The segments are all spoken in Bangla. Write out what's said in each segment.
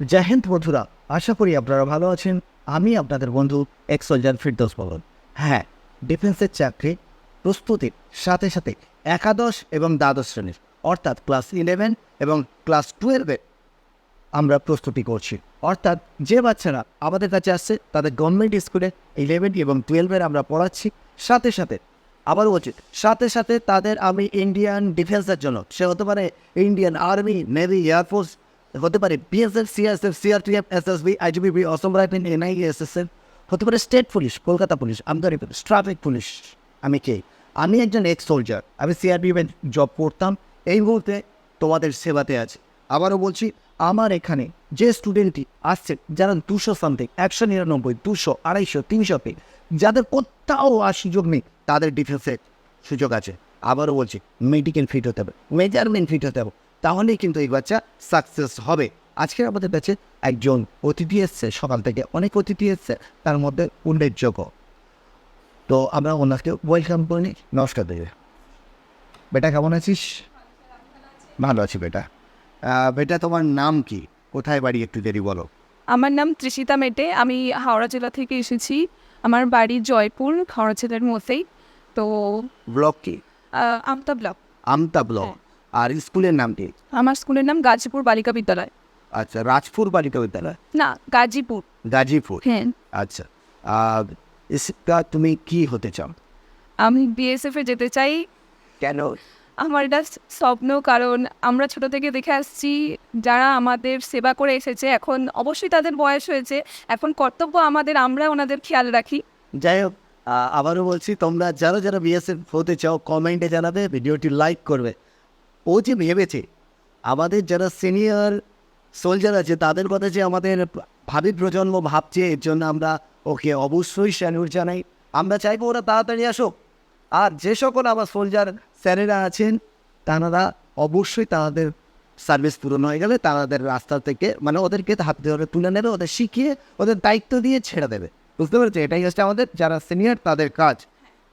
জয় হিন্দ বন্ধুরা, আশা করি আপনারা ভালো আছেন। আমি আপনাদের বন্ধু এক্সোলজার ফিরদোস পবন হ্যাঁ ডিফেন্সের চাকরি প্রস্তুতির সাথে সাথে একাদশ এবং দ্বাদশ শ্রেণির, অর্থাৎ ক্লাস ইলেভেন এবং ক্লাস টুয়েলভে আমরা প্রস্তুতি করছি। অর্থাৎ যে বাচ্চারা আমাদের কাছে আসছে, তাদের গভর্নমেন্ট স্কুলে ইলেভেন এবং টুয়েলভের আমরা পড়াচ্ছি। সাথে সাথে আবার বলছি, সাথে সাথে তাদের আমি ইন্ডিয়ান ডিফেন্সের জন্য, সে হতে পারে ইন্ডিয়ান আর্মি নেভি এয়ারফোর্স হতে পারে BSF CSF CRTF SSB IGBB Assam rifle NI SSF হতে পারে স্টেট পুলিশ কলকাতা পুলিশ আমদানি পুলিশ ট্রাফিক পুলিশ আমি কে? আমি একজন এক্স সোলজার আমি সিআরপিএফে জব করতাম, এই মুহূর্তে তোমাদের সেবাতে আছে। আবারও বলছি, আমার এখানে যে স্টুডেন্টটি আসছে যারা দুশো সামথিং একশো নিরানব্বই, দুশো, আড়াইশো, তিনশো পে যাদের কোথাও আর সুযোগ নেই, তাদের ডিফেন্সে সুযোগ আছে। আবারও বলছি মেডিকেল ফিট হতে হবে মেজারমেন্ট ফিট হতে হবে। তাহলেই কিন্তু এই বাচ্চা সাকসেস হবে। আজকে আমাদের কাছে একজন অতিথি এসছে সকাল থেকে অনেক অতিথি এসছে তার মধ্যে উল্লেখযোগ্য। তো আমরা ওনাকে ওয়েলকাম করে নিই নমস্কার দেবে। বেটা কেমন আছিস? ভালো আছি বেটা। বেটা তোমার নাম কি? কোথায় বাড়ি? একটু দেরি বলো। আমার নাম তৃষিতা মেটে আমি হাওড়া জেলা থেকে এসেছি। আমার বাড়ি জয়পুর হাওড়া জেলার মধ্যেই তো ব্লক কি? আমতা ব্লক। আমতা ব্লক। হ্যাঁ। আর স্কুলের নাম কি? আমার স্কুলের নাম গাজীপুর বালিকা বিদ্যালয়। আচ্ছা রাজপুর বালিকা বিদ্যালয়? না গাজীপুর। গাজীপুর? হ্যাঁ। আচ্ছা আর ইসকা তুমি কি হতে চাও? আমি বিএসএফে যেতে চাই। কেন? আমার এটা স্বপ্ন কারণ আমরা ছোট থেকে দেখে আসছি যারা আমাদের সেবা করে এসেছে এখন অবশ্যই তাদের বয়স হয়েছে এখন কর্তব্য আমাদের আমরা ওনাদের খেয়াল রাখি। যাই হোক আবারও বলছি তোমরা যারা যারা বিএসএফ হতে চাও কমেন্টে জানাবে ভিডিওটি লাইক করবে। ও যে ভেবেছে। আমাদের যারা সিনিয়র সোলজার আছে, তাদের কথা যে আমাদের ভাবি প্রজন্ম ভাবছে, এর জন্য আমরা ওকে অবশ্যই স্যালুট জানাই। আমরা চাইব ওরা তাড়াতাড়ি আসুক। আর যে সকল আমার সোলজার স্যারেরা আছেন, তারা অবশ্যই তাদের সার্ভিস পূরণ হয়ে গেলে তাদের রাস্তা থেকে মানে ওদেরকে হাত ধরে তুলে নেবে, ওদের শিখিয়ে ওদের দায়িত্ব দিয়ে ছেড়ে দেবে। বুঝতে পেরেছ? এটাই হচ্ছে আমাদের যারা সিনিয়র তাদের কাজ।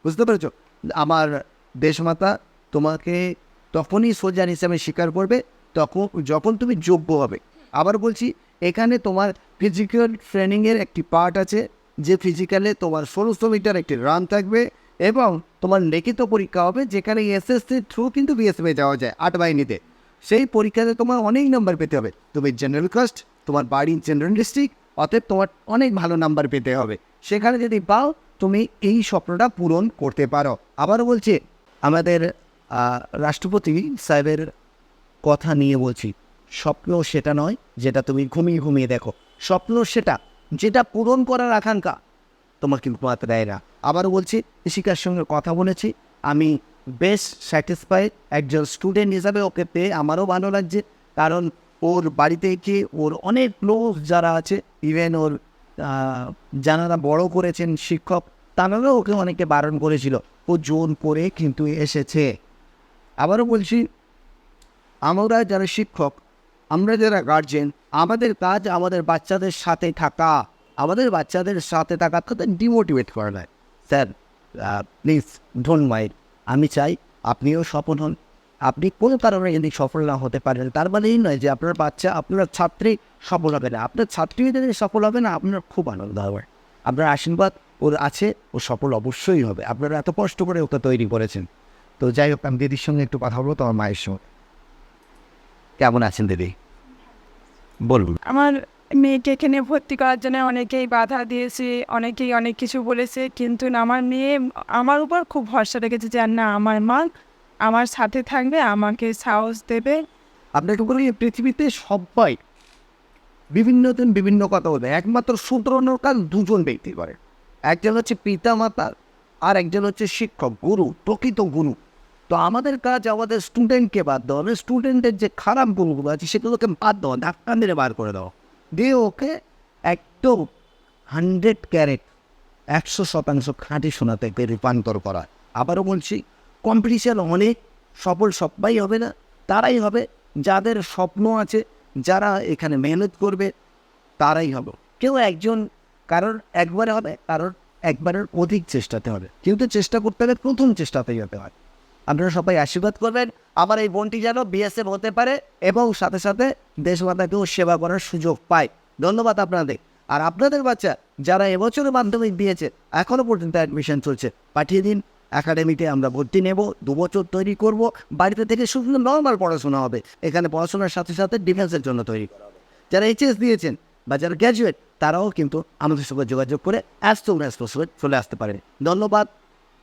বুঝতে পেরেছ? আমার দেশমাতা, তোমাকে তখনই সোলজার হিসেবে স্বীকার করবে, তখন যখন তুমি যোগ্য হবে। আবার বলছি, এখানে তোমার ফিজিক্যাল ট্রেনিংয়ের একটি পার্ট আছে, যে ফিজিক্যালে তোমার ষোলোশো মিটার একটি রান থাকবে এবং তোমার লিখিত পরীক্ষা হবে, যেখানে এসএসসির থ্রু কিন্তু বিএসএফে যাওয়া যায়, আট বাহিনীতে সেই পরীক্ষাতে তোমার অনেক নাম্বার পেতে হবে। তুমি জেনারেল কাস্ট তোমার বাড়ি জেনারেল ডিস্ট্রিক্ট অতএব তোমার অনেক ভালো নাম্বার পেতে হবে। সেখানে যদি পাও, তুমি এই স্বপ্নটা পূরণ করতে পারো। আবারও বলছি, আমাদের রাষ্ট্রপতি সাহেবের কথা নিয়ে বলছি, স্বপ্ন সেটা নয় যেটা তুমি ঘুমিয়ে ঘুমিয়ে দেখো। স্বপ্ন সেটা, যেটা পূরণ করার আকাঙ্ক্ষা। তোমার কিন্তু দেয় না। আবারও বলছি, ঋষিকার সঙ্গে কথা বলেছি। আমি বেশ স্যাটিসফাইড, একজন স্টুডেন্ট হিসাবে ওকে পেয়ে আমারও ভালো লাগছে। কারণ ওর বাড়িতে কি ওর অনেক লোক যারা আছে, ইভেন ওর যারা বড় করেছেন শিক্ষক, তারাও ওকে অনেকে বারণ করেছিল। ও জোর করে কিন্তু এসেছে। আবারও বলছি, আমরা যারা শিক্ষক, আমরা যারা গার্জেন আমাদের কাজ আমাদের বাচ্চাদের সাথে থাকা। আমাদের বাচ্চাদের সাথে থাকা তাদের ডিমোটিভেট করা নয় স্যার প্লিজ ডোন্ট মাইন্ড আমি চাই আপনিও সফল হন। আপনি কোনো কারণে যদি সফল না হতে পারেন, তার মানে এই নয় যে আপনার বাচ্চা, আপনার ছাত্রী সফল হবে না। আপনার ছাত্রী যদি সফল হবে না, আপনার খুব আনন্দ হবে। আপনার আশীর্বাদ ওর আছে, ও সফল অবশ্যই হবে। আপনারা এত কষ্ট করে ওকে তৈরি করেছেন। তো যাই হোক আমি দিদির সঙ্গে একটু কথা বলব তোমার মায়ের সঙ্গে। কেমন আছেন দিদি? বলুন। আমার মেয়েকে এখানে ভর্তি করার জন্য অনেকেই বাধা দিয়েছে অনেকেই অনেক কিছু বলেছে কিন্তু না, আমার মেয়ে আমার উপর খুব ভরসা রেখেছে যে না আমার মা আমার সাথে থাকবে আমাকে সাহস দেবে। আপনাকে বলি এই পৃথিবীতে সবাই বিভিন্ন দিন বিভিন্ন কথা বলবে। একমাত্র শুধরানোর কাজ দুজন ব্যক্তি করে। একজন হচ্ছে পিতা মাতা আর একজন হচ্ছে শিক্ষক, গুরু, প্রকৃত গুরু। তো আমাদের কাজ আমাদের স্টুডেন্টকে বাদ দেওয়া। হবে স্টুডেন্টের যে খারাপ গুণগুলো আছে, সেগুলোকে বাদ দেওয়া ধাক্কা মেরে বার করে দেওয়া। দিয়ে ওকে একদম হান্ড্রেড ক্যারেট একশো শতাংশ খাঁটি সোনাতে রূপান্তর করা। আবারও বলছি কম্পিটিশান অনেক, সফল সবাই হবে না। তারাই হবে, যাদের স্বপ্ন আছে, যারা এখানে মেহনত করবে, তারাই হবে। কেউ একজন কারোর একবারে হবে, কারোর একবারের অধিক চেষ্টাতে হবে। কিন্তু চেষ্টা করতে হলে প্রথম চেষ্টাতেই হতে হয়। আপনারা সবাই আশীর্বাদ করবেন। আমার এই বোনটি যেন বিএসএফ হতে পারে এবং সাথে সাথে দেশমাতাকেও সেবা করার সুযোগ পায়। ধন্যবাদ আপনাদের। আর আপনাদের বাচ্চা যারা এবছরের মাধ্যমিক দিয়েছে এখনও পর্যন্ত অ্যাডমিশন চলছে, পাঠিয়ে দিন। একাডেমিতে আমরা ভর্তি নেব দু বছর তৈরি করব, বাড়িতে থেকে শুধু নর্মাল পড়াশোনা হবে। এখানে পড়াশোনার সাথে সাথে ডিফেন্সের জন্য তৈরি করা হবে। যারা এইচএস দিয়েছেন বা যারা গ্র্যাজুয়েট তারাও কিন্তু আমাদের সঙ্গে যোগাযোগ করে অ্যাজ সুন অ্যাজ পসিবল চলে আসতে পারেন ধন্যবাদ।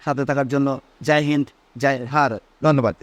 সাথে থাকার জন্য জয় হিন্দ, জয় হার। ধন্যবাদ।